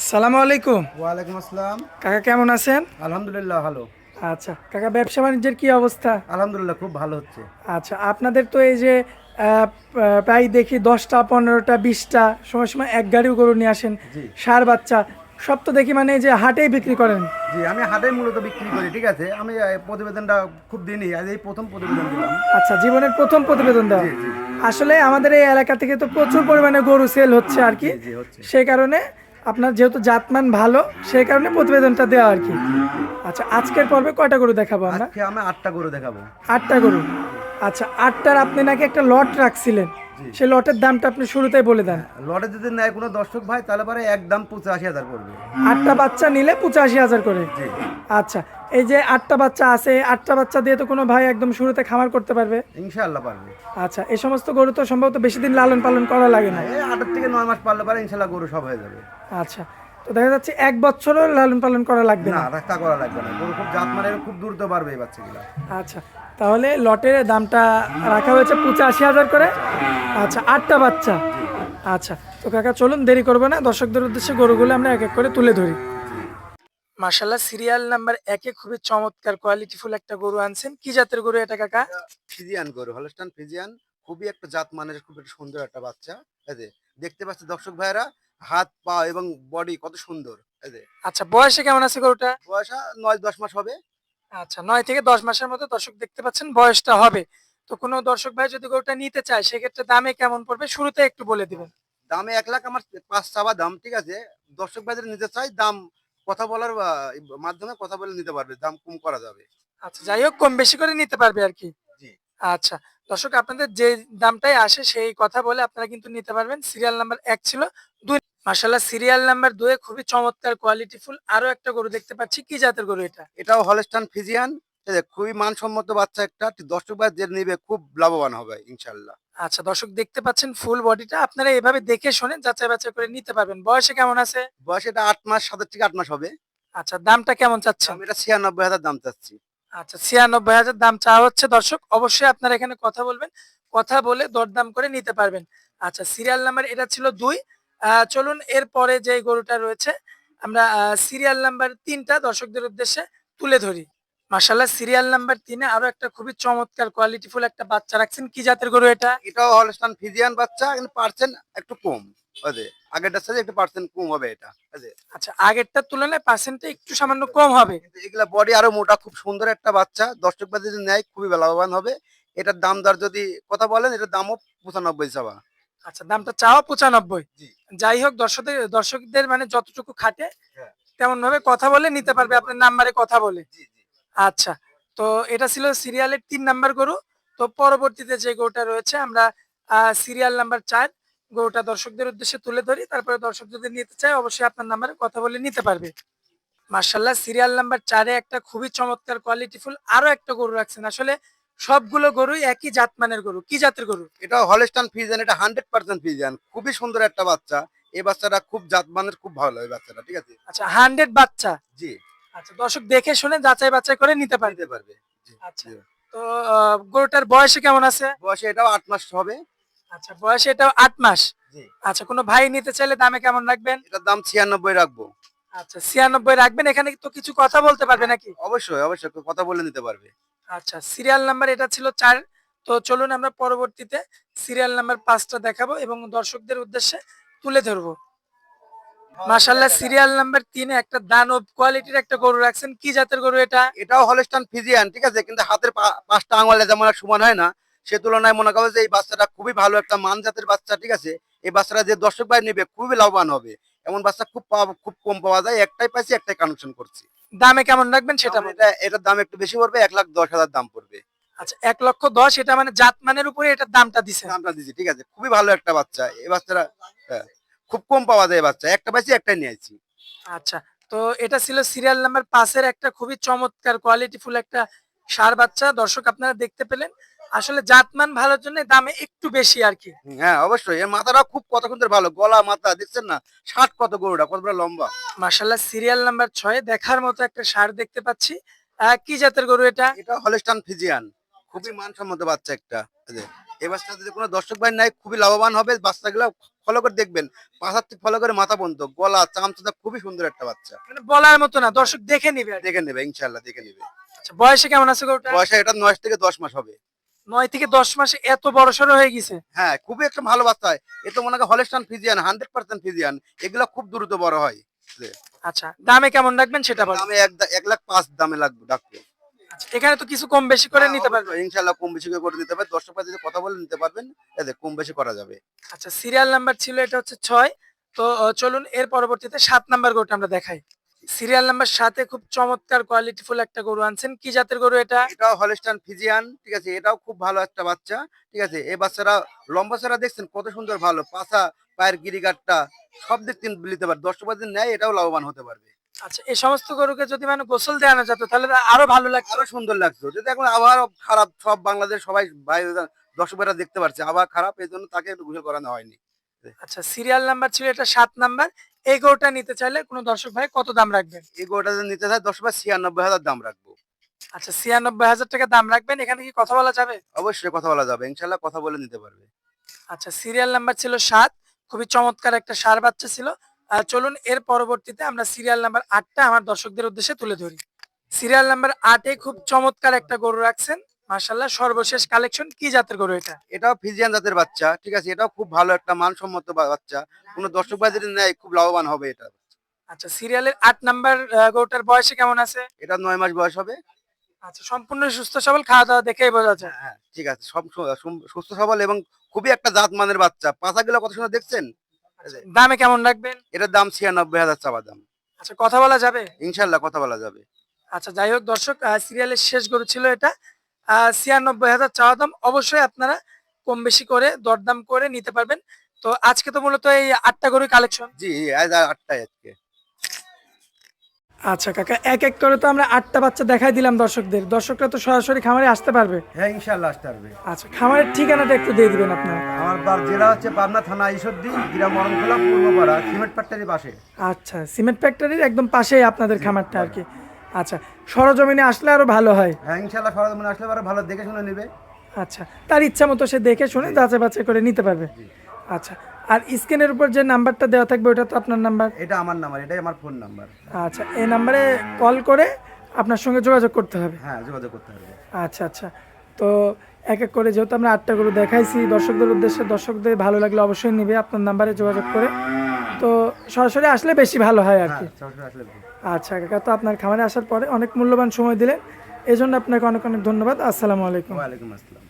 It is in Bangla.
আসসালামু আলাইকুম। ওয়ালাইকুম আসসালাম। কাকা কেমন আছেন? আলহামদুলিল্লাহ ভালো। আচ্ছা কাকা ব্যবসা বাণিজ্যের কি অবস্থা? আলহামদুলিল্লাহ খুব ভালো হচ্ছে। আচ্ছা আপনাদের তো এই যে প্রায় দেখি দশটা পনেরোটা বিশটা সময় সময় এক গাড়িও গরু নিয়ে আসেন সার বাচ্চা সব তো দেখি মানে যে হাটেই বিক্রি করেন। জি আমি হাটে মূলত বিক্রি করি ঠিক আছে? আমি প্রতিবেদনটা খুব দিনই আজ এই প্রথম প্রতিবেদন দিলাম। আচ্ছা জীবনের প্রথম প্রতিবেদন জি আসলে আমাদের এই এলাকা থেকে তো প্রচুর পরিমাণে গরু সেল হচ্ছে আর কি। সেই কারণে আপনার যেহেতু জাতমান ভালো সেই কারণে প্রতিবেদনটা দেওয়া আর কি। আচ্ছা আজকের পর্বে কয়টা গরু দেখাবো আমরা? আজকে আমি আটটা গরু দেখাবো। আটটা গরু। আচ্ছা আটটার আপনি নাকি একটা লট রাখছিলেন। সেই লটের দামটা আপনি শুরুতেই বলে দেন। লটে যদি নেয় কোনো দর্শক ভাই তাহলে পরে একদম পঁচাশি হাজার পড়বে। আটটা বাচ্চা নিলে পঁচাশি হাজার করে। আচ্ছা এই যে আটটা বাচ্চা আছে আটটা বাচ্চা দিয়ে তো কোনো ভাই একদম শুরুতে খামার করতে পারবে? ইনশাআল্লাহ পারবে। আচ্ছা এই সমস্ত গরু তো সম্ভবত বেশি দিন লালন পালন করা লাগে না। এই আটের থেকে নয় মাস পারলে পারে ইনশাল্লাহ গরু সব হয়ে যাবে। আচ্ছা তো দেখা যাচ্ছে এক বছরও লালন পালন করা লাগবে না। না রাস্তা করা লাগবে না। গরু খুব জাত মানে খুব দ্রুত পারবে এই বাচ্চাগুলা। আচ্ছা তাহলে লটের দামটা রাখা হয়েছে পঁচাশি হাজার করে। আচ্ছা আটটা বাচ্চা। আচ্ছা তো কাকা চলুন দেরি করব না। দর্শকদের উদ্দেশ্যে গরুগুলো আমরা এক এক করে তুলে ধরি। মার্শাল্লাহ সিরিয়াল নাম্বার একে খুবই চমৎকার কোয়ালিটিফুল একটা গরু আনছেন। কি জাতের গরু এটা কাকা? ফিজিয়ান গরু হলস্টান ফিজিয়ান। খুবই একটা জাত মানের খুব একটা সুন্দর একটা বাচ্চা। দেখতে পাচ্ছি দর্শক ভাইরা হাত পা এবং বডি কত সুন্দর। এই যে। আচ্ছা বয়সে কেমন আছে গরুটা? বয়সা নয় দশ মাস হবে। আচ্ছা নয় থেকে দশ মাসের মধ্যে দর্শক দেখতে পাচ্ছেন বয়সটা হবে। তো কোনো দর্শক ভাই যদি গরুটা নিতে চায় সেক্ষেত্রে দামে কেমন পড়বে? শুরুতে একটু বলে দিবেন। দামে এক লাখ আমার পাঁচ চাওয়া দাম ঠিক আছে? দর্শক ভাইদের নিতে চাই দাম কথা বলার মাধ্যমে কথা বলে নিতে পারবে দাম কম করা যাবে। আচ্ছা যাই হোক কম বেশি করে নিতে পারবে আর কি। জি। আচ্ছা দর্শক আপনাদের যে দামটাই আসে সেই কথা বলে আপনারা কিন্তু নিতে পারবেন। সিরিয়াল নাম্বার এক ছিল মাসাল্লাহ সিরিয়াল নাম্বার দুয়ে খুবই চমৎকার কোয়ালিটি ফুল আরও একটা গরু দেখতে পাচ্ছি। কি জাতের গরু এটা? এটাও হলস্টান ফিজিয়ান খুবই মানসম্মত বাচ্চা একটা। দর্শক ভাই যে নিবে খুব লাভবান হবে ইনশাল্লাহ আচ্ছা দর্শক দেখতে পাচ্ছেন ফুল বডিটা আপনারা এভাবে দেখে শোনেন যাচাই বাছাই করে নিতে পারবেন। বয়সে কেমন আছে? বয়স এটা আট মাস সাতের থেকে আট মাস হবে। আচ্ছা দামটা কেমন চাচ্ছেন? আমি এটা ছিয়ানব্বই হাজার দাম চাচ্ছি। আচ্ছা ছিয়ানব্বই হাজার দাম চাওয়া হচ্ছে। দর্শক অবশ্যই আপনারা এখানে কথা বলবেন। কথা বলে দরদাম করে নিতে পারবেন। আচ্ছা সিরিয়াল নাম্বার এটা ছিল দুই। চলুন এরপরে যে গরুটা রয়েছে আমরা সিরিয়াল নাম্বার তিনটা দর্শকদের উদ্দেশ্যে তুলে ধরি। মাসাল্লাহ সিরিয়াল নাম্বার তিনে আরও একটা খুবই চমৎকার কোয়ালিটিফুল একটা বাচ্চা রাখছেন। কি জাতের গরু এটা? এটাও হলস্টান ফিজিয়ান বাচ্চা কিন্তু পার্সেন্ট একটু কম। আগেরটার সাথে একটু পার্সেন্ট কম হবে এটা। আচ্ছা আগেরটার তুলনায় পার্সেন্টটা একটু সামান্য কম হবে। কিন্তু এগুলা বডি আরও মোটা খুব সুন্দর একটা বাচ্চা। যদি নেয় খুবই লাভবান হবে। এটার দাম দর যদি কথা বলেন এটার দামও পঁচানব্বই চাওয়া। আচ্ছা দামটা চাওয়া পঁচানব্বই। যাই হোক দর্শকদের দর্শকদের মানে যতটুকু খাটে হ্যাঁ। তেমন ভাবে কথা বলে নিতে পারবে আপনার নাম্বারে কথা বলে। আচ্ছা তো এটা ছিল সিরিয়ালের তিন নাম্বার গরু। তো পরবর্তীতে যে গরুটা রয়েছে আমরা সিরিয়াল নাম্বার চার গরুটা দর্শকদের উদ্দেশ্যে তুলে ধরি। তারপরে দর্শক যদি নিতে চায় অবশ্যই আপনার নাম্বারে কথা বলে নিতে পারবে। মার্শাল্লাহ সিরিয়াল নাম্বার চারে একটা খুবই চমৎকার কোয়ালিটিফুল আরও একটা গরু রাখছেন। আসলে সবগুলো গরুই একই জাতমানের গরু। কি জাতের গরু? এটা হলস্টান ফিজিয়ান এটা হান্ড্রেড পার্সেন্ট ফিজিয়ান খুবই সুন্দর একটা বাচ্চা। এই বাচ্চাটা খুব জাত মানের খুব ভালো এই বাচ্চাটা ঠিক আছে? আচ্ছা হান্ড্রেড বাচ্চা? জি। আচ্ছা দর্শক দেখে শুনে যাচাই বাছাই করে নিতে পারবে। নিতে পারবে জি। আচ্ছা তো গরুটার বয়সে কেমন আছে? বয়সে এটাও আট মাস হবে। আচ্ছা বয়সে এটা আট মাস? জি। আচ্ছা কোনো ভাই নিতে চাইলে দামে কেমন রাখবেন? এটার দাম ছিয়ানব্বই রাখব। আচ্ছা ছিয়ানব্বই রাখবেন? এখানে তো কিছু কথা বলতে পারবে নাকি? অবশ্যই অবশ্যই কথা বলে নিতে পারবে। আচ্ছা সিরিয়াল নাম্বার এটা ছিল চার। তো চলুন আমরা পরবর্তীতে সিরিয়াল নাম্বার পাঁচটা দেখাবো এবং দর্শকদের উদ্দেশ্যে তুলে ধরবো। মাশাল্লাহ সিরিয়াল নাম্বার তিনে একটা দানব কোয়ালিটির একটা গরু রাখছেন। কি জাতের গরু এটা? এটাও হলস্টান ফিজিয়ান ঠিক আছে? কিন্তু হাতের পাঁচটা আঙুলে যেমন সমান হয় না সে তুলনায় মনে করো যে এই বাচ্চাটা খুবই ভালো একটা মান জাতের বাচ্চা ঠিক আছে? এই বাচ্চাটা যে দর্শক ভাই নেবে খুবই লাভবান হবে। এমন বাচ্চা খুব পাওয়া- খুব কম পাওয়া যায় একটাই পাইছি একটাই কানেকশন করছি। দামে কেমন রাখবেন সেটা এটা এটার দাম একটু বেশি পড়বে এক লাখ দশ হাজার দাম পড়বে। আচ্ছা এক লক্ষ দশ এটা মানে জাতমানের উপরে এটার দামটা দিছে দামটা দিচ্ছি ঠিক আছে। খুবই ভালো একটা বাচ্চা এই বাচ্চাটা হ্যাঁ, খুব কম পাওয়া যায় বাচ্চা একটা পাইছি একটাই নিয়ে আচ্ছা তো এটা ছিল সিরিয়াল নাম্বার পাঁচের একটা খুবই চমৎকার কোয়ালিটিফুল একটা সার বাচ্চা দর্শক আপনারা দেখতে পেলেন। আসলে জাতমান ভালোর জন্য দামে একটু বেশি আর কি। হ্যাঁ অবশ্যই। এর মাথাটা খুব কত সুন্দর ভালো গলা মাথা দেখছেন না? ষাট কত গরুটা কত বড় লম্বা? মার্শাল্লাহ সিরিয়াল নাম্বার ছয় দেখার মতো একটা সার দেখতে পাচ্ছি। কি জাতের গরু এটা? এটা হলস্টান ফিজিয়ান। খুবই মানসম্মত বাচ্চা একটা। এই বাচ্চা যদি কোনো দর্শক ভাই নাই খুবই লাভবান হবে। বাচ্চাগুলো ফলো করে দেখবেন। পাশার থেকে ফলো করে মাথা পর্যন্ত। গলা চামচাটা খুবই সুন্দর একটা বাচ্চা। মানে বলার মতো না দর্শক দেখে নিবে দেখে নেবে ইনশাল্লাহ দেখে নেবে। আচ্ছা বয়সে কেমন আছে গরুটা? বয়সে এটা নয় থেকে দশ মাস হবে। নয় থেকে দশ মাসে এত বড় সড়ো হয়ে গেছে? হ্যাঁ খুবই একটা ভালো বাচ্চা হয়। এ তো মনে হয় Holstein Friesian hundred percent Friesian. এগুলো খুব দ্রুত বড় হয়। আচ্ছা দামে কেমন রাখবেন সেটা বল দামে এক এক লাখ পাঁচ দামে লাগবে ডাকবে আচ্ছা, এখানে তো কিছু কম বেশি করে নিতে পারবে অবশ্যই, ইনশাল্লাহ কম বেশি করে দিতে পারবে দর্শক যদি কথা বলে নিতে পারবেন এতে কম বেশি করা যাবে। আচ্ছা সিরিয়াল নাম্বার ছিল এটা হচ্ছে ছয়। তো আহ, চলুন এর পরবর্তীতে সাত নাম্বার গরুটা আমরা দেখাই। সিরিয়াল নাম্বার সাথে খুব চমৎকার কোয়ালিটিফুল একটা গরু আনছেন। কি জাতের গরু এটা? এটাও হলেস্টান ফিজিয়ান ঠিক আছে? এটাও খুব ভালো একটা বাচ্চা ঠিক আছে? এই বাচ্চারা লম্বা ছাড়া দেখছেন কত সুন্দর ভালো পাছা পায়ের গিরিগাটটা সব দিক থেকে নিতে পারে দর্শক যদি নেয় এটাও লাভবান হতে পারবে। আচ্ছা এই সমস্ত গরুকে যদি মানে গোসল দেওয়ানো যেত তাহলে আরও ভালো লাগতো। আরও সুন্দর লাগতো। যদি এখন আবহাওয়া খারাপ সব বাংলাদেশ সবাই বাইরে দর্শকরা দেখতে পারছে আবহাওয়া খারাপ এই জন্য তাকে একটু ঘুরে করানো হয়নি। আচ্ছা সিরিয়াল নাম্বার ছিল এটা সাত নাম্বার। এই গরুটা নিতে চাইলে কোনো দর্শক ভাই কত দাম রাখবেন? এই গোটা যদি নিতে চায় দশ বা ছিয়ানব্বই হাজার দাম রাখব। আচ্ছা ছিয়ানব্বই হাজার টাকা দাম রাখবেন? এখানে কি কথা বলা যাবে? অবশ্যই কথা বলা যাবে। ইনশাল্লাহ কথা বলে নিতে পারবে। আচ্ছা সিরিয়াল নাম্বার ছিল সাত। খুবই চমৎকার একটা সার বাচ্চা ছিল। চলুন এর পরবর্তীতে আমরা সিরিয়াল নাম্বার আটটা আমার দর্শকদের উদ্দেশ্যে তুলে ধরি। সিরিয়াল নাম্বার আটে খুব চমৎকার একটা গরু রাখছেন। মার্শাল্লাহ সর্বশেষ কালেকশন কি জাতের গরু এটা? এটাও ফিজিয়ান জাতের বাচ্চা ঠিক আছে? এটাও খুব ভালো একটা মানসম্মত বাচ্চা। কোনো দর্শক যদি নেয় খুব লাভবান হবে এটা। আচ্ছা সিরিয়ালের আট নাম্বার গরুটার বয়সে কেমন আছে? এটা নয় মাস বয়স হবে। আচ্ছা সম্পূর্ণ সুস্থ সবল খাওয়া দাওয়া দেখেই বোঝা যায়। হ্যাঁ ঠিক আছে। সব সুস্থ সবল এবং খুবই একটা জাত মানের বাচ্চা পাতাগুলো কত সুন্দর দেখছেন? দামে কেমন রাখবেন? এটার দাম ছিয়ানব্বই হাজার চাওয়া দাম। আচ্ছা কথা বলা যাবে? ইনশাল্লাহ কথা বলা যাবে। আচ্ছা যাই হোক দর্শক সিরিয়ালের শেষ গরু ছিল এটা। ছিয়ানব্বই হাজার চাওয়া দাম অবশ্যই আপনারা কম বেশি করে দরদাম করে নিতে পারবেন। তো আজকে তো মূলত এই আটটা গরু কালেকশন জি আজ আটটায় আজকে। আচ্ছা কাকা এক এক করে তো আমরা আটটা বাচ্চা দেখাই দিলাম দর্শকদের। দর্শকরা তো সরাসরি খামারে আসতে পারবে। হ্যাঁ ইনশাল্লাহ আসতে পারবে। আচ্ছা খামারের ঠিকানাটা একটু দিয়ে দিবেন আপনারা। আমার বার জেলা হচ্ছে পাবনা থানা ঈশ্বরদী গ্রাম মরণখোলা পূর্বপাড়া সিমেন্ট ফ্যাক্টরির পাশে। আচ্ছা সিমেন্ট ফ্যাক্টরির একদম পাশেই আপনাদের খামারটা আর কি। আচ্ছা সরজমিনে আসলে আরও ভালো হয়। হ্যাঁ ইনশাল্লাহ সরজমিনে আসলে পরে ভালো দেখে শুনে নেবে। আচ্ছা তার ইচ্ছা মতো সে দেখে শুনে যাচাই বাছাই করে নিতে পারবে। আচ্ছা আর স্ক্রিনের উপর যে নাম্বারটা দেওয়া থাকবে ওটা তো আপনার নাম্বার? এটা আমার নাম্বার এটাই আমার ফোন নাম্বার। আচ্ছা এই নাম্বারে কল করে আপনার সঙ্গে যোগাযোগ করতে হবে। হ্যাঁ যোগাযোগ করতে হবে। আচ্ছা আচ্ছা তো এক এক করে যেহেতু আমরা আটটা গরু দেখাইছি দর্শকদের উদ্দেশ্যে দর্শকদের ভালো লাগলে অবশ্যই নিবে আপনার নাম্বারে যোগাযোগ করে। তো সরাসরি আসলে বেশি ভালো হয় আর কি। হ্যাঁ আচ্ছা কাকা তো আপনার খামারে আসার পরে অনেক মূল্যবান সময় দিলেন। এই জন্য আপনাকে অনেক অনেক ধন্যবাদ। আসসালামু আলাইকুম। ওয়ালাইকুম আসসালাম।